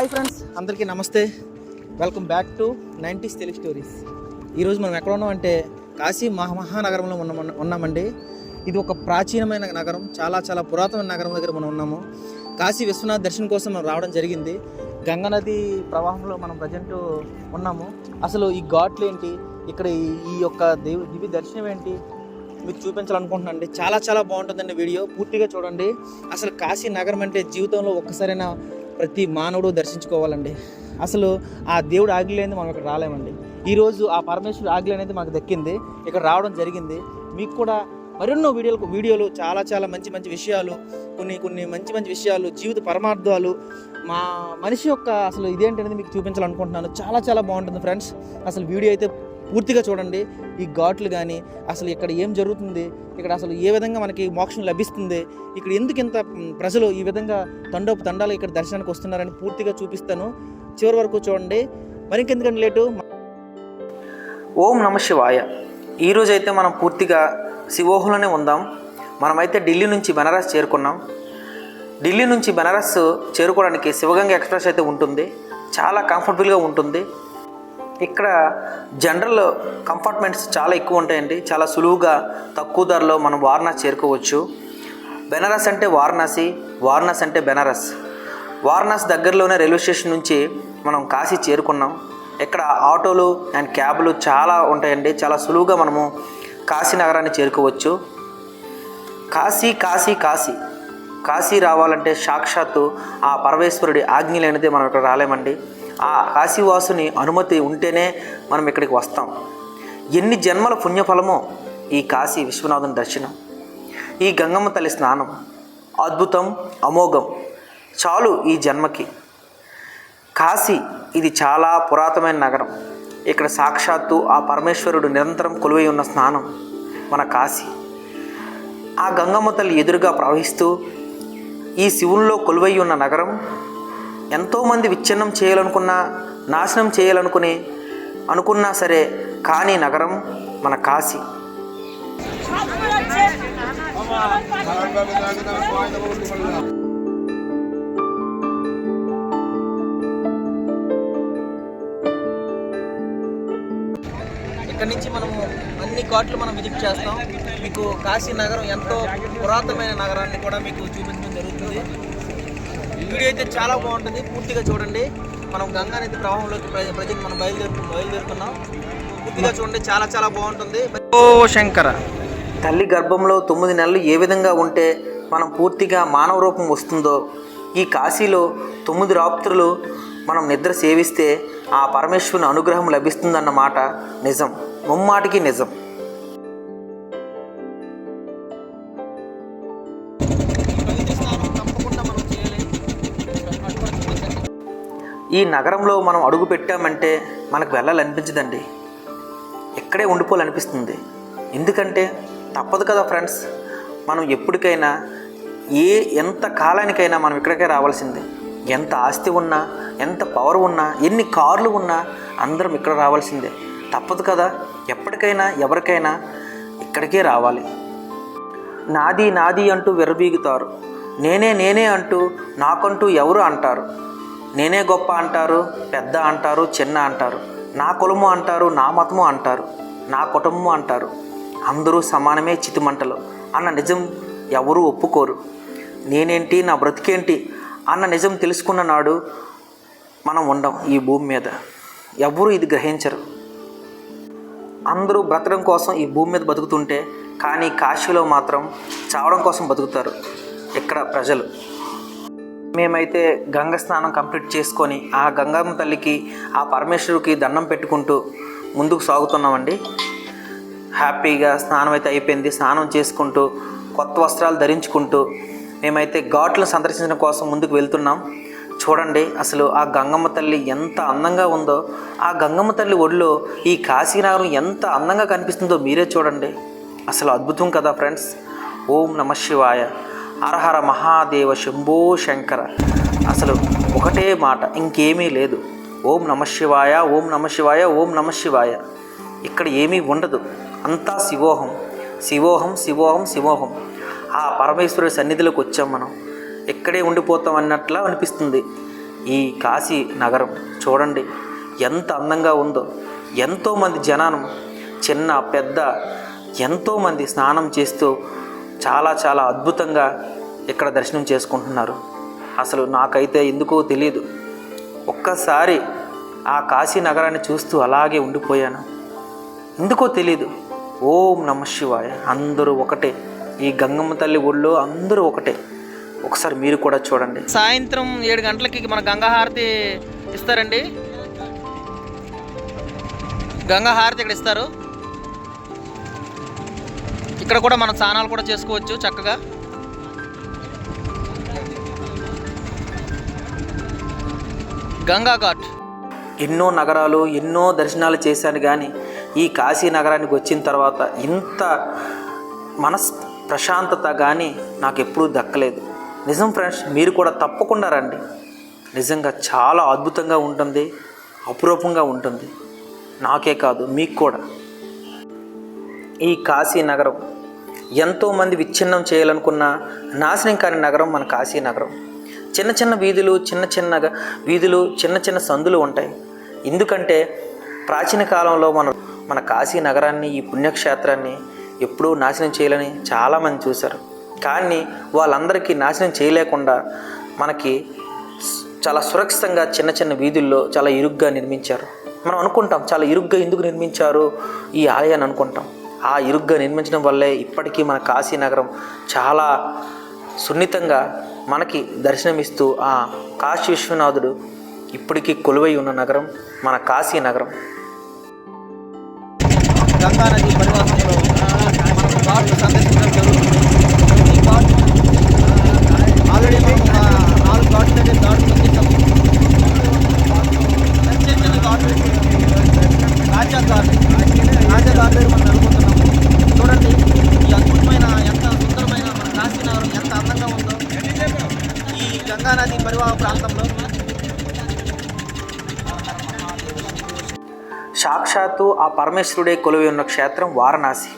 Hi friends అందరికీ నమస్తే. Welcome back to nineties Telugu stories ఈరోజు మనం ఎక్కడ ఉన్నాం అంటే కాశీ మహా మహానగరంలో ఉన్న ఉన్నామండి. ఇది ఒక ప్రాచీనమైన నగరం చాలా చాలా పురాతన నగరం దగ్గర మనం ఉన్నాము. కాశీ విశ్వనాథ్ దర్శనం కోసం మనం రావడం జరిగింది. గంగా నది ప్రవాహంలో మనం ప్రజెంట్ ఉన్నాము. అసలు ఈ ఘాట్లు ఏంటి? ఇక్కడ ఈ- యొక్క దేవు దివి దర్శనం ఏంటి? మీకు చూపించాలనుకుంటున్నాను అండి. చాలా చాలా బాగుంటుందండి వీడియో. పూర్తిగా చూడండి. అసలు కాశీ నగరం అంటే జీవితంలో ఒక్కసారైనా ప్రతి మానవుడు దర్శించుకోవాలండి. అసలు ఆ దేవుడు ఆజ్ఞ మనం ఇక్కడ రాలేమండి. ఈరోజు ఆ పరమేశ్వరుడు ఆగిలి అనేది మాకు దక్కింది. ఇక్కడ రావడం జరిగింది. మీకు కూడా మరెన్నో వీడియోలు వీడియోలు చాలా చాలా మంచి మంచి విషయాలు కొన్ని కొన్ని మంచి మంచి విషయాలు జీవిత పరమార్థాలు మా మనిషి యొక్క అసలు ఇదేంటనేది మీకు చూపించాలనుకుంటున్నాను. చాలా చాలా బాగుంటుంది ఫ్రెండ్స్. అసలు వీడియో అయితే పూర్తిగా చూడండి. ఈ ఘాట్లు కానీ అసలు ఇక్కడ ఏం జరుగుతుంది? ఇక్కడ అసలు ఏ విధంగా మనకి మోక్షం లభిస్తుంది? ఇక్కడ ఎందుకు ఇంత ప్రజలు ఈ విధంగా తండోపు తండాలు ఇక్కడ దర్శనానికి వస్తున్నారని పూర్తిగా చూపిస్తాను. చివరి వరకు చూడండి. మరి లేటు? ఓం నమ శివాయ. ఈరోజు అయితే మనం పూర్తిగా శివోహులోనే ఉందాం. మనమైతే ఢిల్లీ నుంచి బెనారస్ చేరుకున్నాం. ఢిల్లీ నుంచి బెనారస్ చేరుకోవడానికి శివగంగ ఎక్స్ప్రెస్ అయితే ఉంటుంది. చాలా కంఫర్టబుల్గా ఉంటుంది. ఇక్కడ జనరల్ కంపార్ట్మెంట్స్ చాలా ఎక్కువ ఉంటాయండి. చాలా సులువుగా తక్కువ ధరలో మనం వారణాసి చేరుకోవచ్చు. బెనారస్ అంటే వారణాసి వారణాసి అంటే బెనారస్. వారణాసి దగ్గరలోనే రైల్వే స్టేషన్ నుంచి మనం కాశీ చేరుకున్నాం. ఇక్కడ ఆటోలు అండ్ క్యాబ్లు చాలా ఉంటాయండి. చాలా సులువుగా మనము కాశీ నగరాన్ని చేరుకోవచ్చు. కాశీ కాశీ కాశీ. కాశీ రావాలంటే సాక్షాత్తు ఆ పరమేశ్వరుడి ఆజ్ఞ లేనిదే మనం ఇక్కడ రాలేమండి. ఆ కాశీవాసుని అనుమతి ఉంటేనే మనం ఇక్కడికి వస్తాం. ఎన్ని జన్మల పుణ్యఫలమో ఈ కాశీ విశ్వనాథుని దర్శనం ఈ గంగమ్మ తల్లి స్నానం అద్భుతం అమోఘం చాలు ఈ జన్మకి. కాశీ ఇది చాలా పురాతనమైన నగరం. ఇక్కడ సాక్షాత్తు ఆ పరమేశ్వరుడు నిరంతరం కొలువై ఉన్న స్నానం మన కాశీ. ఆ గంగమ్మ తల్లి ఎదురుగా ప్రవహిస్తూ ఈ శివుల్లో కొలువై ఉన్న నగరం ఎంతోమంది విచ్ఛిన్నం చేయాలనుకున్నా నాశనం చేయాలనుకుని అనుకున్నా సరే కానీ నగరం మన కాశీ. ఇక్కడ నుంచి మనము అన్ని ఘాట్లు మనం విజిట్ చేస్తాం. మీకు కాశీ నగరం ఎంతో పురాతనమైన నగరాన్ని కూడా మీకు చూపించడం జరుగుతుంది. వీడియో అయితే చాలా బాగుంటుంది. పూర్తిగా చూడండి. మనం గంగా నది ప్రవాహంలోకి ప్రజెంట్ మనం బయలుదేరు బయలుదేరుతున్నాం. పూర్తిగా చూడండి. చాలా చాలా బాగుంటుంది. ఓ శంకర. తల్లి గర్భంలో తొమ్మిది నెలలు ఏ విధంగా ఉంటే మనం పూర్తిగా మానవ రూపం వస్తుందో ఈ కాశీలో తొమ్మిది రాత్రులు మనం నిద్ర సేవిస్తే ఆ పరమేశ్వరుని అనుగ్రహం లభిస్తుందన్నమాట నిజం. ముమ్మాటికి నిజం. ఈ నగరంలో మనం అడుగు పెట్టామంటే మనకు వెళ్ళాలనిపించదండి. ఇక్కడే ఉండిపోవాలనిపిస్తుంది. ఎందుకంటే తప్పదు కదా ఫ్రెండ్స్ మనం ఎప్పటికైనా ఏ ఎంత కాలానికైనా మనం ఇక్కడికే రావాల్సిందే. ఎంత ఆస్తి ఉన్నా ఎంత పవర్ ఉన్నా ఎన్ని కార్లు ఉన్నా అందరం ఇక్కడ రావాల్సిందే. తప్పదు కదా ఎప్పటికైనా ఎవరికైనా ఇక్కడికే రావాలి. నాది నాది అంటూ విర్రబీగుతారు నేనే నేనే అంటూ నాకంటూ ఎవరు అంటారు? నేనే గొప్ప అంటారు పెద్ద అంటారు చిన్న అంటారు. నా కులము అంటారు నా మతము అంటారు. నా కుటుంబం అంటారు. అందరూ సమానమే చితిమంటలు అన్న నిజం ఎవరూ ఒప్పుకోరు. నేనేంటి నా బ్రతికేంటి అన్న నిజం తెలుసుకున్న నాడు మనం ఉండం ఈ భూమి మీద. ఎవరు ఇది గ్రహించరు. అందరూ బ్రతకడం కోసం ఈ భూమి మీద బతుకుతుంటే కానీ కాశీలో మాత్రం చావడం కోసం బతుకుతారు ఇక్కడ ప్రజలు. మేమైతే గంగ స్నానం కంప్లీట్ చేసుకొని ఆ గంగమ్మ తల్లికి ఆ పరమేశ్వరుకి దండం పెట్టుకుంటూ ముందుకు సాగుతున్నామండి. హ్యాపీగా స్నానం అయితే అయిపోయింది. స్నానం చేసుకుంటూ కొత్త వస్త్రాలు ధరించుకుంటూ మేమైతే ఘాట్లను సందర్శించడం కోసం ముందుకు వెళ్తున్నాం. చూడండి అసలు ఆ గంగమ్మ తల్లి ఎంత అందంగా ఉందో. ఆ గంగమ్మ తల్లి ఒడిలో ఈ కాశీనగరం ఎంత అందంగా కనిపిస్తుందో మీరే చూడండి. అసలు అద్భుతం కదా ఫ్రెండ్స్. ఓం నమ శివాయ. హరహర మహాదేవ శంభో శంకర. అసలు ఒకటే మాట ఇంకేమీ లేదు. ఓం నమశివాయ ఓం నమశివాయ ఓం నమశివాయ ఇక్కడ ఏమీ ఉండదు. అంతా శివోహం. శివోహం శివోహం శివోహం. ఆ పరమేశ్వరుడి సన్నిధిలోకి వచ్చాం మనం. ఇక్కడే ఉండిపోతాం అన్నట్లా అనిపిస్తుంది. ఈ కాశీ నగరం చూడండి ఎంత అందంగా ఉందో. ఎంతోమంది జనానం చిన్న పెద్ద ఎంతోమంది స్నానం చేస్తూ చాలా చాలా అద్భుతంగా ఇక్కడ దర్శనం చేసుకుంటున్నారు. అసలు నాకైతే ఎందుకో తెలియదు ఒక్కసారి ఆ కాశీ నగరాన్ని చూస్తూ అలాగే ఉండిపోయాను. ఎందుకో తెలియదు ఓం నమ శివాయ. అందరూ ఒకటే. ఈ గంగమ్మ తల్లి ఊళ్ళో అందరూ ఒకటే. ఒకసారి మీరు కూడా చూడండి. సాయంత్రం ఏడు గంటలకి మన గంగాహారతి ఇస్తారండి. గంగా హారతి ఇక్కడ ఇస్తారు? ఇక్కడ కూడా మనం స్నానాలు కూడా చేసుకోవచ్చు చక్కగా. గంగా ఘాట్. ఎన్నో నగరాలు ఎన్నో దర్శనాలు చేశాను కానీ ఈ కాశీ నగరానికి వచ్చిన తర్వాత ఇంత మనస్ ప్రశాంతత కానీ నాకు ఎప్పుడూ దక్కలేదు. నిజం ఫ్రెండ్స్ మీరు కూడా తప్పకుండా రండి. నిజంగా చాలా అద్భుతంగా ఉంటుంది అపురూపంగా ఉంటుంది. నాకే కాదు మీకు కూడా. ఈ కాశీ నగరం ఎంతోమంది విచ్ఛిన్నం చేయాలనుకున్న నాశనం కాని నగరం మన కాశీ నగరం చిన్న చిన్న వీధులు చిన్న చిన్నగా వీధులు చిన్న చిన్న సందులు ఉంటాయి. ఎందుకంటే ప్రాచీన కాలంలో మన మన కాశీ నగరాన్ని ఈ పుణ్యక్షేత్రాన్ని ఎప్పుడూ నాశనం చేయాలని చాలామంది చూశారు. కానీ వాళ్ళందరికీ నాశనం చేయలేకుండా మనకి చాలా సురక్షితంగా చిన్న చిన్న వీధుల్లో చాలా ఇరుగ్గా నిర్మించారు. మనం అనుకుంటాం చాలా ఇరుగ్గా ఎందుకు నిర్మించారు ఈ ఆలయాన్ని అనుకుంటాం. ఆ ఇరుగ్గా నిర్మించడం వల్లే ఇప్పటికీ మన కాశీ నగరం చాలా సున్నితంగా మనకి దర్శనమిస్తూ ఆ కాశీ విశ్వనాథుడు ఇప్పటికీ కొలువై ఉన్న నగరం మన కాశీ నగరం గంగా పరివాహంలో మనం సందర్శించడం జరుగుతుంది ఈ ఆల్రెడీ మనం నాలుగు ఘాట్ల దగ్గర చిన్న చిన్న ఘాట్లు రాజా ఘాట్ రాజా ఘాట్ దగ్గర మనం వెళ్ళిపోతున్నాము చూడండి ఈ అద్భుతమైన ఎంత సుందరమైన మన కాశీనగరం ఎంత అందంగా ఉందో. ఈ గంగానది పరివాహ ప్రాంతంలో. సాక్షాత్తు ఆ పరమేశ్వరుడే కొలువై ఉన్న క్షేత్రం వారణాసి.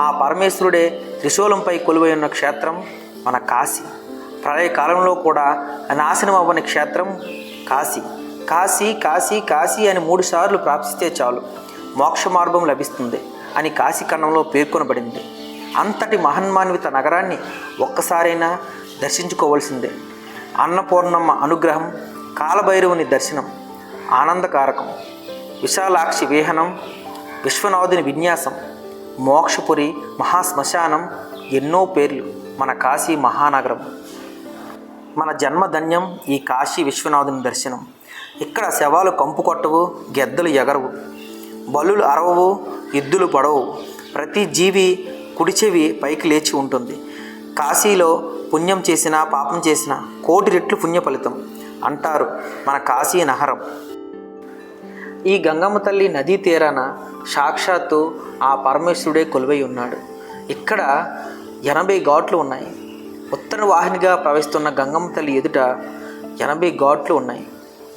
ఆ పరమేశ్వరుడే త్రిశూలంపై కొలువై ఉన్న క్షేత్రం మన కాశీ. ప్రళయ కాలంలో కూడా నాశనం అవ్వని క్షేత్రం కాశీ. కాశీ కాశీ కాశీ అని మూడుసార్లు ప్రాప్తిస్తే చాలు. మోక్ష మార్గం లభిస్తుంది అని కాశీ ఖండంలో పేర్కొనబడింది. అంతటి మహన్మాన్విత నగరాన్ని ఒక్కసారైనా దర్శించుకోవాల్సిందే. అన్నపూర్ణమ్మ అనుగ్రహం కాలభైరవుని దర్శనం ఆనందకారకం విశాలాక్షి విహనం విశ్వనాథుని విన్యాసం మోక్షపురి మహాశ్మశానం ఎన్నో పేర్లు మన కాశీ మహానగరం. మన జన్మధన్యం ఈ కాశీ విశ్వనాథుని దర్శనం. ఇక్కడ శవాలు కంపు కొట్టవు గెద్దలు ఎగరవు. బలులు అరవవు ఎద్దులు పడవు. ప్రతి జీవి కుడి చెవి పైకి లేచి ఉంటుంది. కాశీలో పుణ్యం చేసినా పాపం చేసినా కోటి రెట్లు పుణ్య ఫలితం అంటారు మన కాశీ నగరం ఈ గంగమ్మ తల్లి నదీ తీరాన సాక్షాత్తు ఆ పరమేశ్వరుడే కొలువై ఉన్నాడు. ఇక్కడ ఎనభై ఘాట్లు ఉన్నాయి. ఉత్తర వాహినిగా ప్రవహిస్తున్న గంగమ్మ తల్లి ఎదుట ఎనభై ఘాట్లు ఉన్నాయి.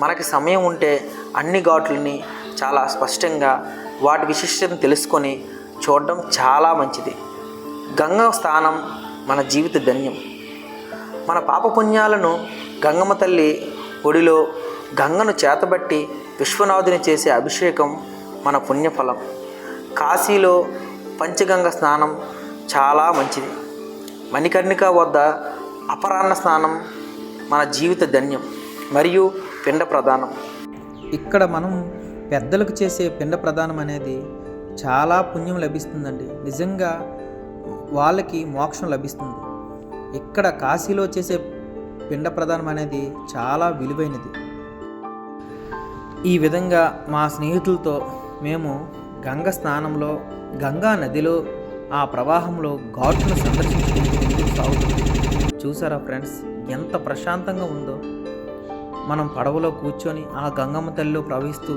మనకి సమయం ఉంటే అన్ని ఘాట్లని చాలా స్పష్టంగా వాటి విశిష్టతను తెలుసుకొని చూడడం చాలా మంచిది. గంగ స్థానం మన జీవిత ధన్యం. మన పాపపుణ్యాలను గంగమ్మ తల్లి ఒడిలో గంగను చేతబట్టి విశ్వనాథుని చేసే అభిషేకం మన పుణ్యఫలం. కాశీలో పంచగంగ స్నానం చాలా మంచిది. మణికర్ణిక వద్ద అపరాహ్న స్నానం మన జీవిత ధన్యం మరియు పిండ ప్రదానం ఇక్కడ మనం పెద్దలకు చేసే పిండ ప్రదానం అనేది చాలా పుణ్యం లభిస్తుందండి. నిజంగా వాళ్ళకి మోక్షం లభిస్తుంది. ఇక్కడ కాశీలో చేసే పిండ ప్రదానం అనేది చాలా విలువైనది. ఈ విధంగా మా స్నేహితులతో మేము గంగ స్నానంలో గంగా నదిలో ఆ ప్రవాహంలో ఘాట్ను సందర్శించుకుంటూ సాగుతుంది చూసారా ఫ్రెండ్స్ ఎంత ప్రశాంతంగా ఉందో. మనం పడవలో కూర్చొని ఆ గంగమ్మ తల్లిలో ప్రవహిస్తూ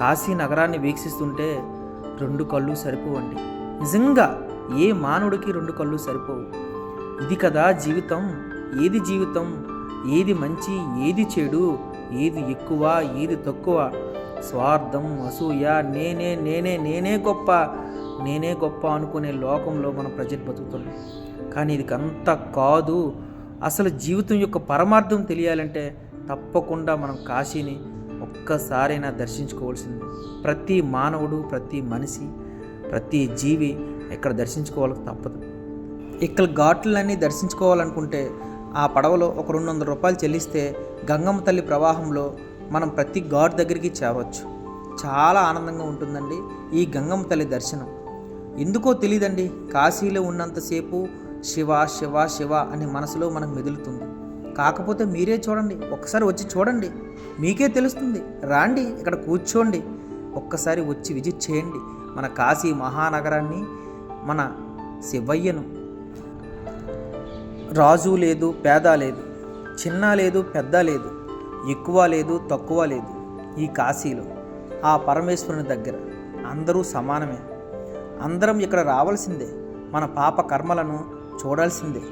కాశీ నగరాన్ని వీక్షిస్తుంటే రెండు కళ్ళు సరిపోవండి. నిజంగా ఏ మానవుడికి రెండు కళ్ళు సరిపోవు? ఇది కదా జీవితం ఏది జీవితం? ఏది మంచి ఏది చెడు? ఏది ఎక్కువ ఏది తక్కువ? స్వార్థం అసూయ నేనే నేనే నేనే గొప్ప నేనే గొప్ప అనుకునే లోకంలో మన ప్రజలు బతుకుతున్నాం కానీ ఇది అంత కాదు. అసలు జీవితం యొక్క పరమార్థం తెలియాలంటే తప్పకుండా మనం కాశీని ఒక్కసారైనా దర్శించుకోవాల్సింది. ప్రతి మానవుడు ప్రతి మనిషి ప్రతి జీవి ఇక్కడ దర్శించుకోవాలి తప్పదు. ఇక్కడ ఘాట్లన్నీ దర్శించుకోవాలనుకుంటే ఆ పడవలో ఒక రెండు వందల రూపాయలు చెల్లిస్తే గంగమ్మ తల్లి ప్రవాహంలో మనం ప్రతి ఘాట్ దగ్గరికి చేరవచ్చు. చాలా ఆనందంగా ఉంటుందండి ఈ గంగమ్మ తల్లి దర్శనం. ఎందుకో తెలియదండి కాశీలో ఉన్నంతసేపు శివ శివ శివ అనే మనసులో మనకు మెదులుతుంది. కాకపోతే మీరే చూడండి ఒక్కసారి వచ్చి చూడండి మీకే తెలుస్తుంది. రాండి ఇక్కడ కూర్చోండి ఒక్కసారి వచ్చి విజిట్ చేయండి. మన కాశీ మహానగరాన్ని మన శివయ్యను. రాజు లేదు పేద లేదు చిన్న లేదు పెద్ద లేదు ఎక్కువ లేదు తక్కువ లేదు ఈ కాశీలో ఆ పరమేశ్వరుని దగ్గర అందరూ సమానమే. అందరం ఇక్కడ రావాల్సిందే మన పాప కర్మలను చూడాల్సిందే.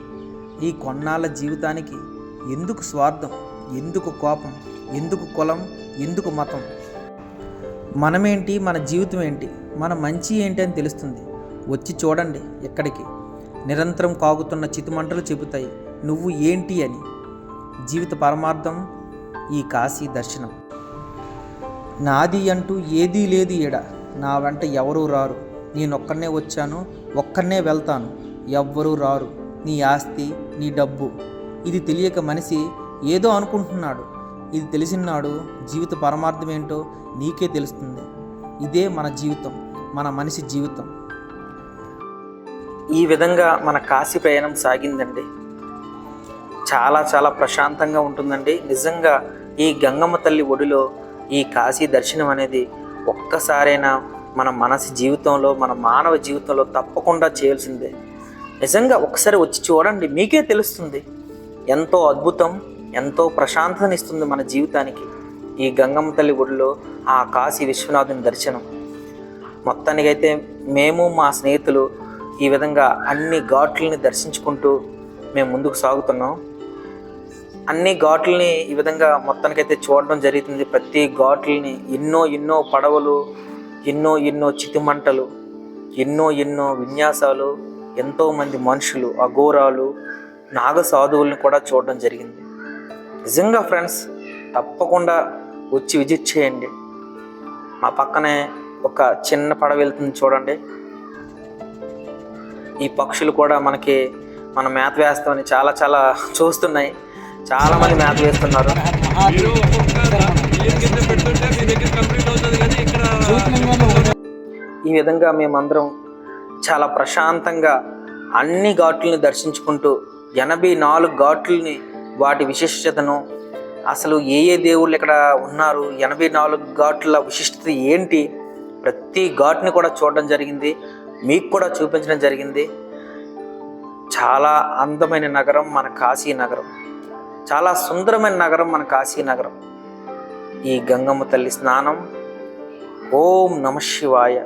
ఈ కొన్నాళ్ళ జీవితానికి ఎందుకు స్వార్థం ఎందుకు కోపం ఎందుకు కులం ఎందుకు మతం? మనమేంటి మన జీవితం ఏంటి మన మంచి ఏంటి అని తెలుస్తుంది. వచ్చి చూడండి ఎక్కడికి. నిరంతరం కాగుతున్న చితిమంటలు చెబుతాయి. నువ్వు ఏంటి అని. జీవిత పరమార్థం ఈ కాశీ దర్శనం. నాది అంటూ ఏదీ లేదు ఈడ. నా వెంట ఎవరూ రారు. నేనొక్కనే వచ్చాను ఒక్కనే వెళ్తాను. ఎవ్వరూ రారు. నీ ఆస్తి నీ డబ్బు. ఇది తెలియక మనిషి ఏదో అనుకుంటున్నాడు. ఇది తెలిసినాడు జీవిత పరమార్థం ఏంటో నీకే తెలుస్తుంది. ఇదే మన జీవితం మన మనిషి జీవితం. ఈ విధంగా మన కాశీ ప్రయాణం సాగిందండి. చాలా చాలా ప్రశాంతంగా ఉంటుందండి. నిజంగా ఈ గంగమ్మ తల్లి ఒడిలో ఈ కాశీ దర్శనం అనేది ఒక్కసారైనా మన మనసు జీవితంలో మన మానవ జీవితంలో తప్పకుండా చేయాల్సిందే. నిజంగా ఒకసారి వచ్చి చూడండి మీకే తెలుస్తుంది. ఎంతో అద్భుతం ఎంతో ప్రశాంతనిస్తుంది మన జీవితానికి ఈ గంగమ్మ తల్లి ఒడిలో ఆ కాశీ విశ్వనాథుని దర్శనం. మొత్తానికైతే మేము మా స్నేహితులు ఈ విధంగా అన్ని ఘాట్లని దర్శించుకుంటూ మేము ముందుకు సాగుతున్నాం. అన్ని ఘాట్లని ఈ విధంగా మొత్తానికైతే చూడడం జరుగుతుంది. ప్రతి ఘాట్లని ఎన్నో ఎన్నో పడవలు ఎన్నో ఎన్నో చితిమంటలు ఎన్నో ఎన్నో విన్యాసాలు ఎంతోమంది మనుషులు అఘోరాలు నాగ సాధువుల్ని కూడా చూడడం జరిగింది. నిజంగా ఫ్రెండ్స్ తప్పకుండా వచ్చి విజిట్ చేయండి. మా పక్కనే ఒక చిన్న పడవ వెళ్తుంది చూడండి. ఈ పక్షులు కూడా మనకి మన మేత వేస్తామని చాలా చాలా చూస్తున్నాయి. చాలా మంది మేత వేస్తున్నారు. ఇక్కడ ఈ విధంగా మేమందరం చాలా ప్రశాంతంగా అన్ని ఘాట్లని దర్శించుకుంటూ ఎనభై నాలుగు ఘాట్లని వాటి విశిష్టతను అసలు ఏ ఏ దేవుళ్ళు ఇక్కడ ఉన్నారు ఎనభై నాలుగు ఘాట్ల విశిష్టత ఏంటి ప్రతి ఘాట్ని కూడా చూడడం జరిగింది. మీకు కూడా చూపించడం జరిగింది. చాలా అందమైన నగరం మన కాశీ నగరం. చాలా సుందరమైన నగరం మన కాశీ నగరం. ఈ గంగమ్మ తల్లి స్నానం. ఓం నమ శివాయ.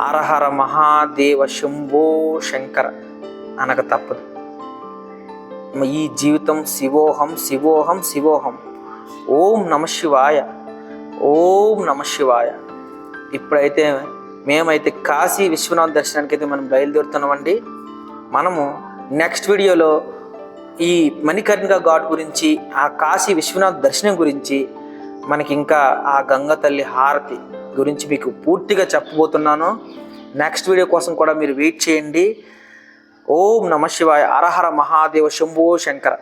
హరహర మహాదేవ శంభో శంకర. అనక తప్పదు. ఈ జీవితం శివోహం శివోహం శివోహం. ఓం నమ శివాయ. ఓం నమ శివాయ. ఇప్పుడైతే మేమైతే కాశీ విశ్వనాథ్ దర్శనానికి అయితే మనం బయలుదేరుతున్నామండి. మనము నెక్స్ట్ వీడియోలో ఈ మణికర్ణిక ఘాట్ గురించి ఆ కాశీ విశ్వనాథ్ దర్శనం గురించి మనకి ఇంకా ఆ గంగ తల్లి హారతి గురించి మీకు పూర్తిగా చెప్పబోతున్నాను. నెక్స్ట్ వీడియో కోసం కూడా మీరు వెయిట్ చేయండి. ఓం నమ శివాయ. అరహర మహాదేవ శంభో శంకర.